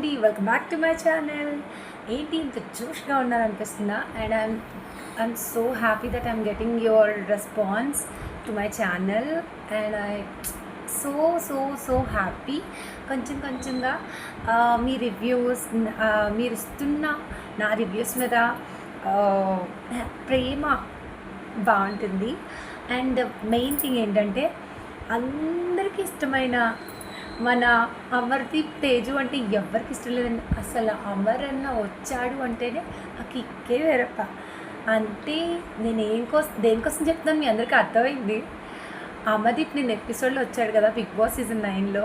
అండి. Welcome back to my channel ఏంటి ఇంత జోష్గా ఉన్నారనిపిస్తుందా? And I'm I'm so happy that I'm getting your response to my channel and I so so so happy కొంచెం కొంచెంగా మీ reviews మీరు ఇస్తున్న నా రివ్యూస్ మీద ప్రేమ బాగుంటుంది. అండ్ మెయిన్ థింగ్ ఏంటంటే అందరికీ ఇష్టమైన మన అమర్దీప్ తేజు అంటే ఎవరికి ఇష్టం లేదండి. అసలు అమర్ అన్న వచ్చాడు అంటేనే ఆ కిక్కే వేరప్ప. అంటే నేను ఏం కోసం దేనికోసం చెప్తాను మీ అందరికీ అర్థమైంది? అమర్దీప్ నేను ఎపిసోడ్లో వచ్చాడు కదా బిగ్ బాస్ సీజన్ నైన్లో.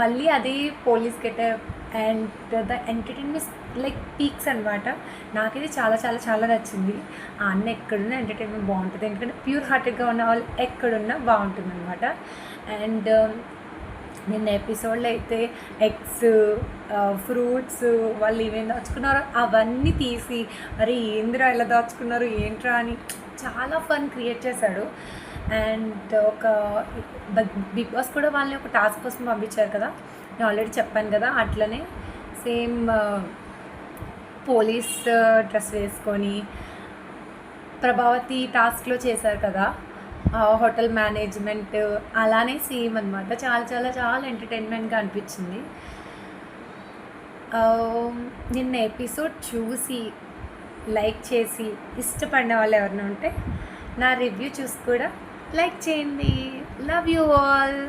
మళ్ళీ అదే police getup and the entertainment like peaks అనమాట నాకైతే చాలా చాలా చాలా నచ్చింది. ఆ అన్న ఎక్కడున్నా ఎంటర్టైన్మెంట్ బాగుంటుంది. ఎందుకంటే ప్యూర్ హార్టెడ్గా ఉన్న వాళ్ళు ఎక్కడున్నా బాగుంటుంది అనమాట అండ్ నిన్న ఎపిసోడ్లో అయితే ఎగ్స్ ఫ్రూట్స్ వాళ్ళు ఏమేమి దాచుకున్నారో అవన్నీ తీసి అరే ఏందిరా ఎలా దాచుకున్నారు? ఏంట్రా? అని చాలా ఫన్ క్రియేట్ చేశాడు. అండ్ ఒక బిగ్ బాస్ కూడా వాళ్ళని ఒక టాస్క్ కోసం పంపించారు కదా. నేను ఆల్రెడీ చెప్పాను కదా అట్లనే సేమ్ పోలీస్ డ్రెస్ వేసుకొని ప్రభావతి టాస్క్లో చేశారు కదా. హోటల్ మేనేజ్మెంట్ అలానే సేమ్ అనమాట చాలా చాలా చాలా ఎంటర్టైన్మెంట్గా అనిపించింది. నిన్న ఎపిసోడ్ చూసి లైక్ చేసి ఇష్టపడిన వాళ్ళు ఎవరైనా ఉంటే నా రివ్యూ చూసి కూడా లైక్ చేయండి. Love you all.